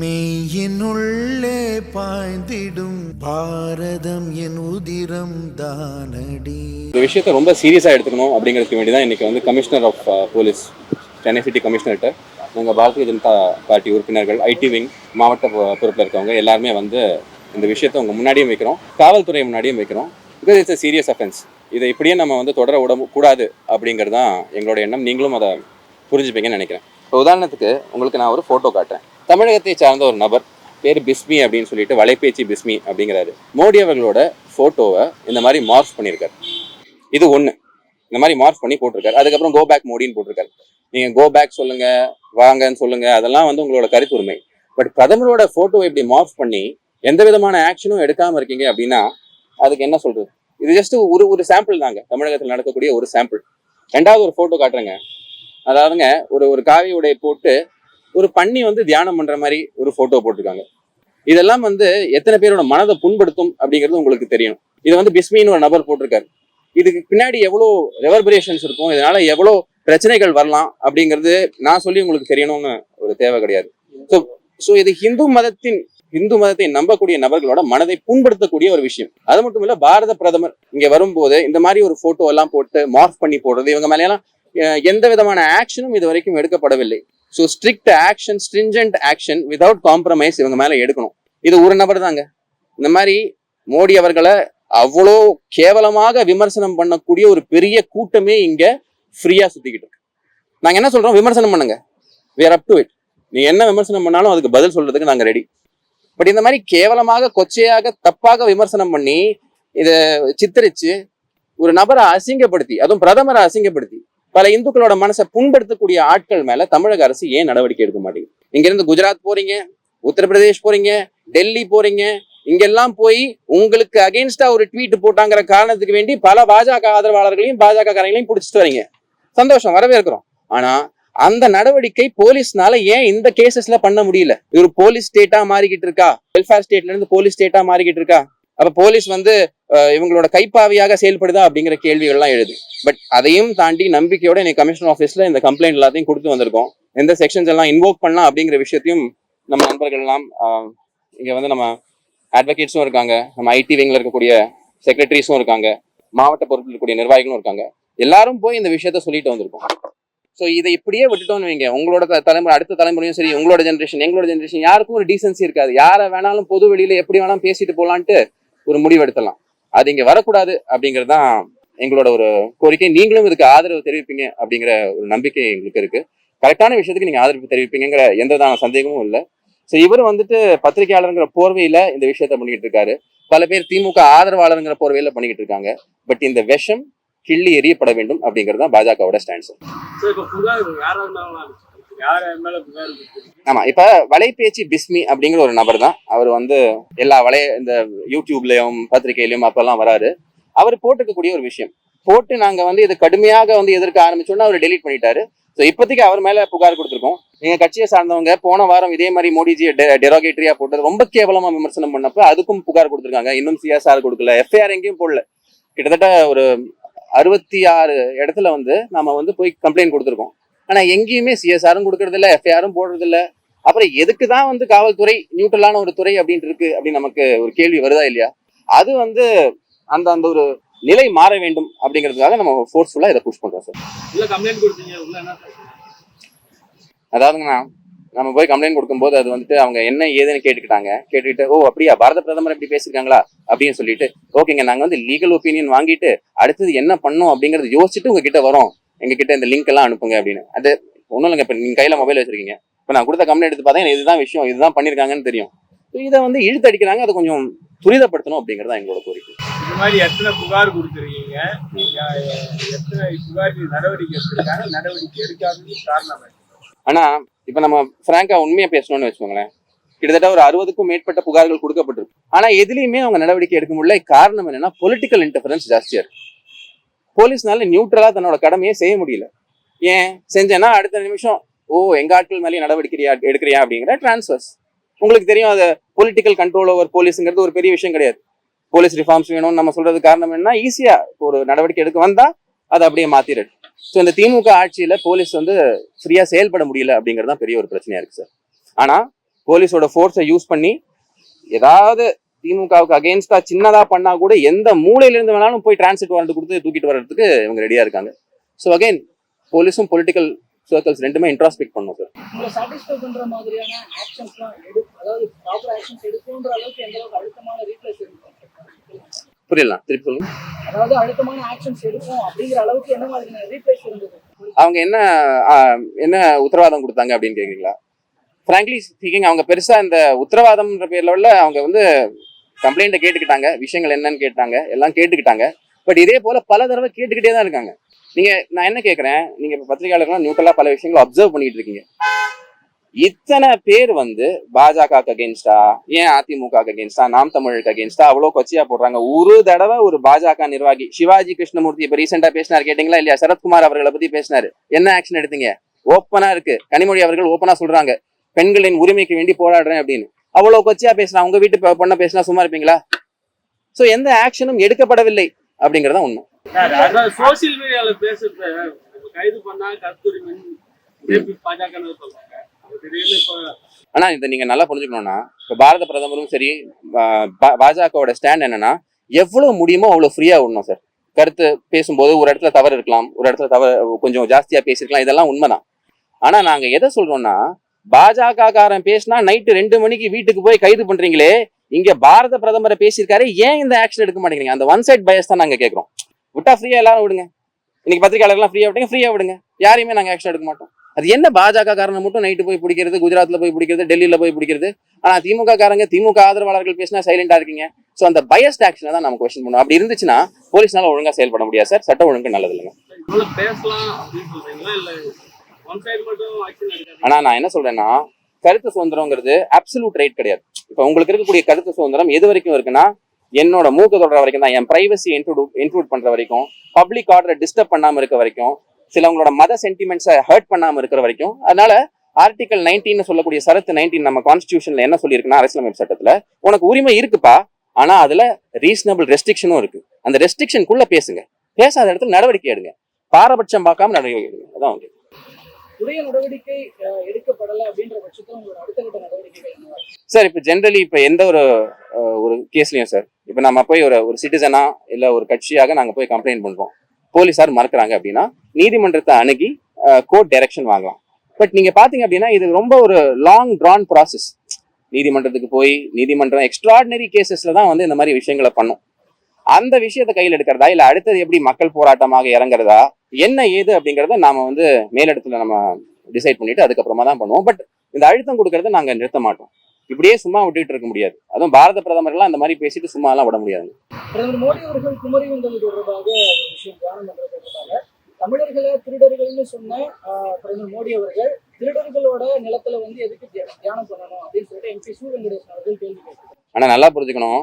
மெய்யினுள்ளே பாய்ந்திடும் பாரதம் என் உதிரம் தானடி. இந்த விஷயத்தை ரொம்ப சீரியஸாக எடுத்துக்கணும் அப்படிங்கிறதுக்கு வேண்டி தான் இன்றைக்கி வந்து commissioner of police Chennai city கமிஷனர்கிட்ட நாங்கள் பாரதிய ஜனதா பார்ட்டி உறுப்பினர்கள் ஐடி விங் மாவட்ட பொறுப்பில் இருக்கவங்க எல்லாருமே வந்து இந்த விஷயத்தை உங்கள் முன்னாடியும் வைக்கிறோம் காவல்துறை முன்னாடியும் வைக்கிறோம் because it's a serious offence இதை இப்படியே நம்ம வந்து தொடர விட கூடாது அப்படிங்கிறது தான் எங்களோட எண்ணம். நீங்களும் அதை புரிஞ்சுப்பீங்கன்னு நினைக்கிறேன். இப்போ உதாரணத்துக்கு உங்களுக்கு நான் ஒரு ஃபோட்டோ காட்டுறேன். தமிழகத்தை சார்ந்த ஒரு நபர் பேர் பிஸ்மி அப்படின்னு சொல்லிட்டு வலைபேச்சு பிஸ்மி அப்படிங்கிறாரு. மோடி அவர்களோட ஃபோட்டோவை இந்த மாதிரி மார்ஃப் பண்ணியிருக்காரு. இது ஒன்று இந்த மாதிரி மார்ஃப் பண்ணி போட்டிருக்காரு. அதுக்கப்புறம் கோ பேக் மோடின்னு போட்டிருக்காரு. நீங்கள் கோ பேக் சொல்லுங்க வாங்கன்னு சொல்லுங்க அதெல்லாம் வந்து உங்களோட கருத்துரிமை. பட் பிரதமரோட ஃபோட்டோவை இப்படி மார்ஃப் பண்ணி எந்த விதமான ஆக்ஷனும் எடுக்காமல் இருக்கீங்க அப்படின்னா அதுக்கு என்ன சொல்றது? இது ஜஸ்ட் ஒரு ஒரு சாம்பிள் தாங்க. தமிழகத்தில் நடக்கக்கூடிய ஒரு சாம்பிள் ரெண்டாவது ஒரு ஃபோட்டோ காட்டுறேங்க. அதாவதுங்க ஒரு ஒரு காவி உடைய போட்டு ஒரு பண்ணி வந்து தியானம் பண்ற மாதிரி ஒரு போட்டோ போட்டிருக்காங்க. இதெல்லாம் வந்து எத்தனை பேரோட மனதை புண்படுத்தும் அப்படிங்கிறது உங்களுக்கு தெரியும். இது வந்து பிஸ்மின்னு ஒரு நபர் போட்டிருக்காரு. இதுக்கு பின்னாடி எவ்வளோ ரெவர்பரேஷன்ஸ் இருக்கும் இதனால எவ்வளோ பிரச்சனைகள் வரலாம் அப்படிங்கிறது நான் சொல்லி உங்களுக்கு தெரியணும்னு ஒரு தேவை கிடையாது. ஸோ ஸோ இது ஹிந்து மதத்தின் இந்து மதத்தை நம்பக்கூடிய நபர்களோட மனதை புண்படுத்தக்கூடிய ஒரு விஷயம். அது மட்டும் இல்ல பாரத பிரதமர் இங்க வரும்போது இந்த மாதிரி ஒரு போட்டோ எல்லாம் போட்டு மார்க் பண்ணி போடுறது இவங்க மேலாம் எந்த விதமான ஆக்ஷனும் இது வரைக்கும் எடுக்கப்படவில்லை. So strict action stringent action without compromise இவங்க மேலே எடுக்கணும். இது ஒரு நபர் தாங்க. இந்த மாதிரி மோடி அவர்களை அவ்வளோ கேவலமாக விமர்சனம் பண்ணக்கூடிய ஒரு பெரிய கூட்டமே இங்கே ஃப்ரீயாக சுற்றிக்கிட்டு இருக்கு. நாங்கள் என்ன சொல்றோம்? விமர்சனம் பண்ணுங்க. வேர் அப் டு இட் நீ என்ன விமர்சனம் பண்ணாலும் அதுக்கு பதில் சொல்றதுக்கு நாங்கள் ரெடி பட் இந்த மாதிரி கேவலமாக கொச்சையாக தப்பாக விமர்சனம் பண்ணி இதை சித்தரித்து ஒரு நபரை அசிங்கப்படுத்தி அதுவும் பிரதமரை அசிங்கப்படுத்தி பல இந்துக்களோட மனசை புண்படுத்தக்கூடிய ஆட்கள் மேல தமிழக அரசு ஏன் நடவடிக்கை எடுக்க மாட்டேங்குது? இங்க இருந்து குஜராத் போறீங்க உத்தரப்பிரதேஷ் போறீங்க டெல்லி போறீங்க இங்கெல்லாம் போய் உங்களுக்கு அகைன்ஸ்டா ஒரு ட்வீட் போட்டாங்கிற காரணத்துக்கு வேண்டி பல பாஜக ஆதரவாளர்களையும் பாஜக காரங்களையும் பிடிச்சிட்டு வரீங்க. சந்தோஷம் வரவேற்கிறோம். ஆனா அந்த நடவடிக்கை போலீஸ்னால ஏன் இந்த கேசஸ்ல பண்ண முடியல? இது ஒரு போலீஸ் ஸ்டேட்டா மாறிக்கிட்டு இருக்கா? வெல்ஃபேர் ஸ்டேட்ல இருந்து போலீஸ் ஸ்டேட்டா மாறிக்கிட்டு இருக்கா? அப்ப போலீஸ் வந்து இவங்களோட கைப்பாவியாக செயல்படுதா அப்படிங்கிற கேள்விகள்லாம் எழுது. பட் அதையும் தாண்டி நம்பிக்கையோட இன்னைக்கு கமிஷனர் ஆஃபீஸ்ல இந்த கம்ப்ளைண்ட் எல்லாத்தையும் கொடுத்து வந்திருக்கோம். எந்த செக்ஷன்ஸ் எல்லாம் இன்வோக் பண்ணலாம் அப்படிங்கிற விஷயத்தையும் நம்ம நண்பர்கள் எல்லாம் இங்க வந்து நம்ம அட்வொகேட்ஸும் இருக்காங்க. நம்ம ஐடி விங்ல இருக்கக்கூடிய செக்ரட்டரிஸும் இருக்காங்க. மாவட்ட பொறுப்பில் இருக்கக்கூடிய நிர்வாகிகளும் இருக்காங்க. எல்லாரும் போய் இந்த விஷயத்த சொல்லிட்டு வந்திருக்கோம். ஸோ இதை இப்படியே விட்டுட்டோம்னு வைங்க. உங்களோட தலைமுறை அடுத்த தலைமுறையும் சரி உங்களோட ஜென்ரேஷன் எங்களோட ஜென்ரேஷன் யாருக்கும் ஒரு டீசன்சி இருக்காது. யாரை வேணாலும் பொது வெளியில எப்படி வேணாலும் பேசிட்டு போலான்ட்டு ஒரு முடிவு எடுத்தலாம் அது இங்க வரக்கூடாது அப்படிங்கிறது தான் எங்களோட ஒரு கோரிக்கை. நீங்களும் இதுக்கு ஆதரவு தெரிவிப்பீங்க அப்படிங்கிற ஒரு நம்பிக்கை எங்களுக்கு இருக்கு. கரெக்டான விஷயத்துக்கு நீங்க ஆதரவு தெரிவிப்பீங்கிற எந்த விதமான சந்தேகமும் இல்லை. ஸோ இவர் வந்துட்டு பத்திரிகையாளருங்கிற போர்வையில இந்த விஷயத்த பண்ணிக்கிட்டு இருக்காரு. பல பேர் திமுக ஆதரவாளருங்கிற போர்வையில பண்ணிக்கிட்டு இருக்காங்க. பட் இந்த விஷம் கிள்ளி எறியப்பட வேண்டும் அப்படிங்கிறது தான் பாஜகவோட ஸ்டாண்ட் சோ ஆமா இப்ப வலைபேச்சு பிஸ்மி அப்படிங்கிற ஒரு நபர் தான். அவர் வந்து எல்லா வலை இந்த யூடியூப்லயும் பத்திரிகையிலயும் அப்பெல்லாம் வராரு. அவர் போட்டுக்கக்கூடிய ஒரு விஷயம். போட்டு நாங்க வந்து இது கடுமையாக வந்து எதிர்க்க ஆரம்பிச்சோம்னா அவர் டெலீட் பண்ணிட்டாரு. ஸோ இப்போதைக்கு அவர் மேல புகார் கொடுத்துருக்கோம். எங்க கட்சியை சார்ந்தவங்க போன வாரம் இதே மாதிரி மோடிஜி டெரோகேட்டரியா போட்டது ரொம்ப கேவலமா விமர்சனம் பண்ணப்ப அதுக்கும் புகார் கொடுத்துருக்காங்க. இன்னும் சிஎஸ்ஆர் கொடுக்கல எஃப்ஐஆர் எங்கேயும் போடல. கிட்டத்தட்ட ஒரு அறுபத்தி ஆறு இடத்துல வந்து நாம வந்து போய் கம்ப்ளைண்ட் கொடுத்துருக்கோம். ஆனா எங்கேயுமே சிஎஸ்ஆரும் கொடுக்கறது இல்ல எஃப்ஐஆரும் போடுறது இல்ல அப்புறம் எதுக்கு தான் வந்து காவல்துறை நியூட்ரலான ஒரு துறை அப்படின்ட்டு இருக்கு அப்படின்னு நமக்கு ஒரு கேள்வி வருதா இல்லையா? அது வந்து அந்த அந்த ஒரு நிலை மாற வேண்டும் அப்படிங்கிறதுக்காக நம்ம ஃபோர்ஸ்ஃபுல்லா இதை புஷ் பண்றோம் சார் உள்ள கம்ப்ளைண்ட் கொடுத்தீங்க அதாவதுங்கண்ணா நம்ம போய் கம்ப்ளைண்ட் கொடுக்கும்போது அது வந்துட்டு அவங்க என்ன ஏதுன்னு கேட்டுக்கிட்டாங்க. கேட்டுக்கிட்டு ஓ அப்படியா? பாரத பிரதமர் இப்படி பேசியிருக்காங்களா? அப்படின்னு சொல்லிட்டு ஓகேங்க நாங்க வந்து லீகல் ஒப்பீனியன் வாங்கிட்டு அடுத்தது என்ன பண்ணோம் அப்படிங்கறத யோசிச்சுட்டு உங்ககிட்ட வரோம். எங்க கிட்ட இந்த லிங்க் எல்லாம் அனுப்புங்க அப்படின்னு. அது ஒன்றும் இல்லைங்க இப்போ நீங்க கையில மொபைல் வச்சிருக்கீங்க. இப்போ நான் கொடுத்த கம்ப்ளைண்ட் எடுத்து பார்த்தா இதுதான் விஷயம் இதுதான் பண்ணியிருக்காங்கன்னு தெரியும். இதை வந்து இழுத்து அடிக்கிறாங்க அதை கொஞ்சம் துரிதப்படுத்தணும் அப்படிங்கிறது எங்களோட கோரிக்கை. இந்த மாதிரி எத்தனை புகார் கொடுத்துருக்கீங்க? எத்தனை புகார் நடவடிக்கை எடுத்திருக்காங்க நடவடிக்கை எடுக்காததுக்கு காரணம் என்ன? ஆனா இப்ப நம்ம பிராங்கா உண்மையா பேசணும்னு வச்சுக்கோங்களேன். கிட்டத்தட்ட ஒரு அறுபதுக்கும் மேற்பட்ட புகார்கள் கொடுக்கப்பட்டிருக்கு. ஆனா எதுலயுமே அவங்க நடவடிக்கை எடுக்க முடியல. காரணம் என்னன்னா பொலிட்டிக்கல் இன்டர்ஃபரன்ஸ் ஜாஸ்தியா இருக்கு. போலீஸ்னால நியூட்ரலா தன்னோட கடமையை செய்ய முடியல. ஏன்? செஞ்சேன்னா அடுத்த நிமிஷம் ஓ எங்க ஆட்கள் மேலேயே நடவடிக்கை எடுக்கிறியா? அப்படிங்கிற டிரான்ஸ்ஃபர்ஸ் உங்களுக்கு தெரியும் அது பொலிட்டிக்கல் கண்ட்ரோல் ஓவர் போலீஸுங்கிறது ஒரு பெரிய விஷயம் கிடையாது. போலீஸ் ரிஃபார்ம்ஸ் வேணும்னு நம்ம சொல்றது காரணம் என்ன ஈஸியா ஒரு நடவடிக்கை எடுக்க வந்தா அதை அப்படியே மாத்திடுது ஸோ இந்த திமுக ஆட்சியில போலீஸ் வந்து ஃப்ரீயா செயல்பட முடியல அப்படிங்கிறது தான் பெரிய ஒரு பிரச்சனையா இருக்கு சார் ஆனா போலீஸோட ஃபோர்ஸை யூஸ் பண்ணி ஏதாவது திமுகவுக்கு அகேன்ஸ்டா சின்னதா பண்ணா கூட எந்த மூலையில இருந்து வேணாலும் போய் டிரான்சிட் வாரண்ட் கொடுத்து தூக்கிட்டு வர்றதுக்கு இவங்க ரெடியா இருக்காங்க. ஸோ அகைன் போலீஸும் பொலிட்டிக்கல் சர்க்கிள்ஸ் ரெண்டுமே இன்ட்ராஸ்பெக்ட் பண்ணும் சார் புரியலாம் திருப்பி சொல்லுங்க. அவங்க என்ன என்ன உத்தரவாதம் கொடுத்தாங்க அப்படின்னு கேக்குறீங்களா? ஃப்ராங்க்லி ஸ்பீக்கிங் அவங்க பெருசா இந்த உத்தரவாதம்ன்ற பேர்ல உள்ள அவங்க வந்து கம்ப்ளைண்ட்டை கேட்டுக்கிட்டாங்க விஷயங்கள் என்னன்னு கேட்டாங்க எல்லாம் கேட்டுக்கிட்டாங்க. பட் இதே போல பல தடவை கேட்டுக்கிட்டே தான் இருக்காங்க. நீங்க நான் என்ன கேட்கறேன் நீங்க இப்ப பத்திரிகையாளர்கள் நியூட்ரலா பல விஷயங்களை அப்சர்வ் பண்ணிட்டு இருக்கீங்க. இத்தனை பேர் வந்து பாஜக அகேன்ஸ்டா ஏன் அதிமுக அகேன்ஸ்டா நாம் தமிழுக்கு அகேன்ஸ்டா அவ்வளவு கொச்சியா போடுறாங்க. ஒரு தடவை ஒரு பாஜக நிர்வாகி சிவாஜி கிருஷ்ணமூர்த்தி இப்ப ரீசெண்டா பேசினார் கேட்டீங்களா இல்லையா? சரத்குமார் அவர்களை பத்தி பேசினாரு. என்ன ஆக்ஷன் எடுத்தீங்க? ஓப்பனா இருக்கு. கனிமொழி அவர்கள் ஓப்பனா சொல்றாங்க. பெண்களின் உரிமைக்கு வேண்டி போராடுறேன் அப்படின்னு. அவ்வளவு கொச்சையா பேசினா உங்க வீட்டு பொண்ணை பேசினா சும்மா இருப்பீங்களா? சோ எந்த ஆக்ஷனும் எடுக்கப்படவில்லை அப்படிங்கறத உண்மை. சோசியல் மீடியால பேசுறத கைது பண்ணா ஆனா இதை நீங்க நல்லா புரிஞ்சுக்கணும்னா இப்ப பாரத பிரதமரும் சரி பாஜகவோட ஸ்டாண்ட் என்னன்னா எவ்வளவு முடியுமோ அவ்வளவு ஃப்ரீயா விடணும் சார். கருத்து பேசும்போது ஒரு இடத்துல தவறு இருக்கலாம் ஒரு இடத்துல தவறு கொஞ்சம் ஜாஸ்தியா பேசிருக்கலாம் இதெல்லாம் உண்மைதான். ஆனா நாங்க எதை சொல்றோம்னா பாஜக காரன் பேசினா நைட்டு ரெண்டு மணிக்கு வீட்டுக்கு போய் கைது பண்றீங்களே இங்க பாரத பிரதமரை பேசியிருக்காரு ஏன் இந்த ஆக்ஷன் எடுக்க மாட்டேங்கிறீங்க? அந்த ஒன் சைட் பயஸ் தான் நாங்க கேட்கறோம் விட்டா ஃப்ரீயா எல்லாரும் விடுங்க. இன்னைக்கு பத்திரிகையாளர்லாம் ஃப்ரீயா விடுங்க ஃப்ரீயா விடுங்க. யாரையுமே நாங்க ஆக்ஷன் எடுக்க மாட்டோம். அது என்ன பாஜக காரனை மட்டும் நைட்டு போய் பிடிக்கிறது குஜராத்ல போய் பிடிக்கிறது டெல்லியில போய் பிடிக்கிறது? ஆனா திமுக காரங்க திமுக ஆதரவாளர்கள் பேசினா சைலண்டா இருக்கீங்க. சோ அந்த பயஸ்ட் ஆக்ஷனை தான் நம்ம கொஸ்டின் பண்ணுவோம். அப்படி இருந்துச்சுன்னா போலீஸ்னால ஒழுங்கா செயல்பட முடியாது சார். சட்டம் ஒழுங்கு நல்லது இல்லைங்க ஆனா நான் என்ன சொல்றேன்னா கருத்து சுதந்திரங்கிறது அப்சல்யூட் ரைட் கிடையாது. இப்ப உங்களுக்கு இருக்கக்கூடிய கருத்து சுதந்திரம் எது வரைக்கும் இருக்குன்னா என்னோட மூக்க தொடர வரைக்கும் தான் என் பிரைவசி இன்க்ளூட் இன்க்ளூட் பண்ற வரைக்கும் பப்ளிக் ஆர்டரை டிஸ்டர்ப் பண்ணாம இருக்க வரைக்கும் சிலவங்களோட மத சென்டிமெண்ட்ஸை ஹர்ட் பண்ணாம இருக்கிற வரைக்கும் அதனால ஆர்டிகல் நைன்டீன் சொல்லக்கூடிய சரத்து நைன்டீன் நம்ம கான்ஸ்டியூஷன்ல என்ன சொல்லியிருக்குன்னா அரசியலமைப்பு சட்டத்துல உனக்கு உரிமை இருக்குப்பா ஆனா அதுல ரீசனபிள் ரெஸ்ட்ரிக்ஷனும் இருக்கு. அந்த ரெஸ்ட்ரிக்ஷனுக்குள்ள பேசுங்க. பேசாத இடத்துல நடவடிக்கை எடுங்க. பாரபட்சம் பார்க்காம நடவடிக்கை எடுங்க. அதான் வந்து உரிய நடவடிக்கை எடுக்கப்படல அப்படின்ற பட்சத்தில் உங்களோட அடுத்த கட்ட நடவடிக்கைகள் என்னவா சார் இப்போ ஜென்ரலி இப்போ எந்த ஒரு ஒரு கேஸ்லையும் சார் இப்போ நம்ம போய் ஒரு ஒரு சிட்டிசனா இல்லை ஒரு கட்சியாக நாங்கள் போய் கம்ப்ளைண்ட் பண்ணுறோம் போலீஸார் மறக்கிறாங்க அப்படின்னா நீதிமன்றத்தை அணுகி கோர்ட் டைரக்ஷன் வாங்கலாம். பட் நீங்கள் பார்த்தீங்க அப்படின்னா இது ரொம்ப ஒரு லாங் ட்ரான் ப்ராசஸ் நீதிமன்றத்துக்கு போய் நீதிமன்றம் எக்ஸ்ட்ராடினரி கேசஸில் தான் வந்து இந்த மாதிரி விஷயங்களை பண்ணும். அந்த விஷயத்தை கையில் எடுக்கிறதா? இல்லை அடுத்தது எப்படி மக்கள் போராட்டமாக இறங்குறதா? என்ன ஏது அப்படிங்கிறத நாம வந்து மேலிடத்துல நம்ம டிசைட் பண்ணிட்டு அதுக்கப்புறமா தான் பண்ணுவோம். பட் இந்த அழுத்தம் கொடுக்கறத நாங்க நிறுத்த மாட்டோம். இப்படியே சும்மா விட்டுட்டு இருக்க முடியாது. அதுவும் பாரத பிரதமர் எல்லாம் அந்த மாதிரி பேசிட்டு சும்மா எல்லாம் விட முடியாது. பிரதமர் மோடி அவர்கள் குமரி வந்தது தொடர்பாக தமிழர்களை திருடர்கள்னு சொன்ன பிரதமர் மோடி அவர்கள் திருடர்களோட நிலத்துல வந்து எதுக்கு தியா- தியானம் பண்ணணும் அப்படின்னு சொல்லிட்டு எம்பி சு வெங்கடேசன் அவர்கள் கேள்வி கேட்டார் ஆனா நல்லா புரிஞ்சுக்கணும்.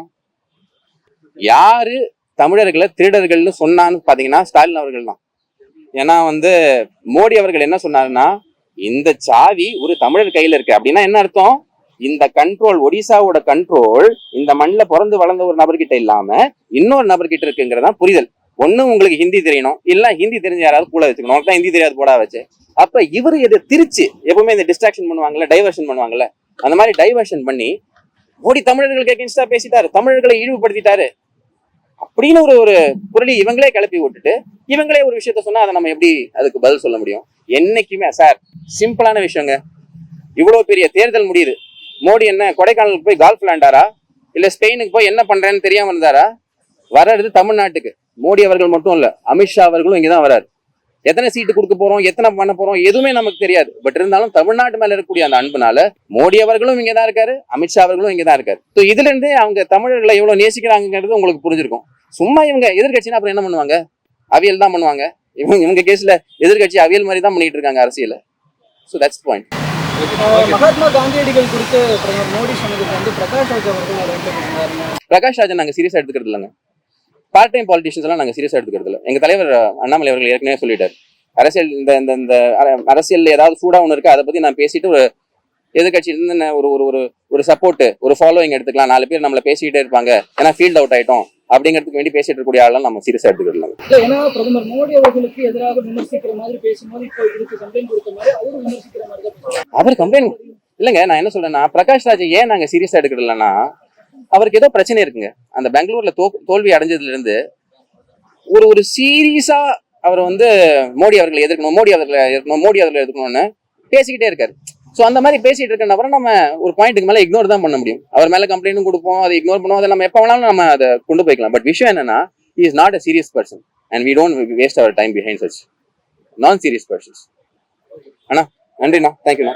யாரு தமிழர்களை திருடர்கள்னு சொன்னான்னு பாத்தீங்கன்னா ஸ்டாலின் அவர்கள் தான் ஏன்னா வந்து மோடி அவர்கள் என்ன சொன்னாருன்னா இந்த சாவி ஒரு தமிழர் கையில இருக்கு. அப்படின்னா என்ன அர்த்தம்? இந்த கண்ட்ரோல் ஒடிசாவோட கண்ட்ரோல் இந்த மண்ணில் பிறந்து வளர்ந்த ஒரு நபர்கிட்ட இல்லாம இன்னொரு நபர்கிட்ட இருக்குங்கிறதா புரிதல். ஒண்ணு உங்களுக்கு ஹிந்தி தெரியணும் இல்ல ஹிந்தி தெரிஞ்ச யாராவது கூட வச்சுக்கணும். உனக்கு தான் ஹிந்தி தெரியாது போடா வச்சு. அப்ப இவரு இதை திருச்சு எப்பவுமே இந்த டிஸ்ட்ராக்ஷன் பண்ணுவாங்கல்ல டைவர்ஷன் பண்ணுவாங்கல்ல அந்த மாதிரி டைவர்ஷன் பண்ணி மோடி தமிழர்களுக்கு அகேன்ஸ்டா பேசிட்டாரு தமிழர்களை இழிவுபடுத்திட்டாரு அப்படின்னு ஒரு ஒரு குரலி இவங்களே கிளப்பி விட்டுட்டு இவங்களே ஒரு விஷயத்த சொன்னா அதை நம்ம எப்படி அதுக்கு பதில் சொல்ல முடியும்? என்னைக்குமே சார் சிம்பிளான விஷயங்க. இவ்வளவு பெரிய தேர்தல் முடியுது. மோடி என்ன கொடைக்கானலுக்கு போய் கால்ஃப் விளாண்டாரா இல்ல ஸ்பெயினுக்கு போய் என்ன பண்றேன்னு தெரியாம இருந்தாரா? வர்றது தமிழ்நாட்டுக்கு. மோடி அவர்கள் மட்டும் இல்ல அமித்ஷா அவர்களும் இங்கதான் வராரு எத்தனை சீட்டு கொடுக்க போறோம் எத்தனை பண்ண போறோம் எதுவுமே நமக்கு தெரியாது. பட் இருந்தாலும் தமிழ்நாட்டு மேல இருக்கக்கூடிய அந்த அன்புனால மோடி அவர்களும் இங்க தான் இருக்காரு அமித்ஷா அவர்களும் இங்க தான் இருக்காரு. ஸோ இதுல இருந்தே அவங்க தமிழர்களை எவ்வளவு நேசிக்கிறாங்கிறது உங்களுக்கு புரிஞ்சிருக்கும். சும்மா இவங்க எதிர்கட்சினா அப்புறம் என்ன பண்ணுவாங்க? அவியல் தான் பண்ணுவாங்க. இவங்க இவங்க கேஸ்ல எதிர்கட்சி அவியல் மாதிரி தான் பண்ணிட்டு இருக்காங்க அரசியல. ஸோ தட்ஸ் பாயிண்ட் மகாத்மா காந்தியடிகள் குறித்து பிரதமர் மோடி சொன்னதுக்கு வந்து பிரகாஷ் ராஜ் அவர்கள் பிரகாஷ் ராஜன் நாங்க சீரியஸா எடுத்துக்கிறது இல்லைங்க. பார்ட் டைம் பாலிட்டிஷியன்ஸ் எல்லாம் நாங்க சீரியஸா எடுத்துக்கிறது இல்லை எங்க தலைவர் அண்ணாமலை அவர்கள் ஏற்கனவே சொல்லிட்டாரு. அரசியல் இந்த இந்த இந்த அர- அரசியல்ல ஏதாவது சூடா ஒன்று இருக்கு அதை பத்தி நான் பேசிட்டு ஒரு எதிர்கட்சியில இருந்து நான் ஒரு ஒரு ஒரு ஒரு சப்போர்ட் ஒரு ஃபாலோயிங் எடுத்துக்கலாம். நாலு பேர் நம்மள பேசிக்கிட்டே இருப்பாங்க. ஏன்னா ஃபீல்ட் அவுட் ஆயிட்டோம். அப்படிங்கிறதுக்கு வேண்டி பேசிட்டு இருக்கக்கூடிய ஆளெல்லாம் நம்ம சீரியஸா இல்ல ஏன்னா பிரதமர் மோடி அவர்களுக்கு எதிராக விமர்சிக்கிற மாதிரி பேசும்போது இப்போ இதுக்கு கம்ப்ளைண்ட் கொடுத்த மாதிரி அவரும் விமர்சிக்கிற மாதிரி. அவர் கம்ப்ளைண்ட் இல்லைங்க நான் என்ன சொல்றேன்னா பிரகாஷ் ராஜ் ஏன் நாங்க சீரியஸா எடுக்கிறதில்லன்னா அவருக்கு ஏதோ பிரச்சனை இருக்குங்க. அந்த பெங்களூர்ல தோ தோல்வி அடைஞ்சதுல இருந்து ஒரு ஒரு சீரியஸா அவர் வந்து மோடி அவர்களை எதிர்க்கணும் மோடி அவர்களை எதிர்க்கணும் மோடி அவர்களை எதிர்க்கணும்னு பேசிக்கிட்டே இருக்காரு. ஸோ அந்த மாதிரி பேசிட்டு இருக்க நபரை நம்ம ஒரு பாயிண்ட்டுக்கு மேலே இக்னோர் தான் பண்ண முடியும். அவர் மேல கம்ப்ளைண்ட்டும் கொடுப்போம் அதை இக்னோர் பண்ணுவோம் அதை நம்ம எப்போ வேணாலும் நம்ம அதை கொண்டு போய்க்கலாம். பட் விஷயம் என்னன்னா is not a serious person and we don't waste our time behind such non serious persons அண்ணா நன்றிண்ணா. தேங்க்யூண்ணா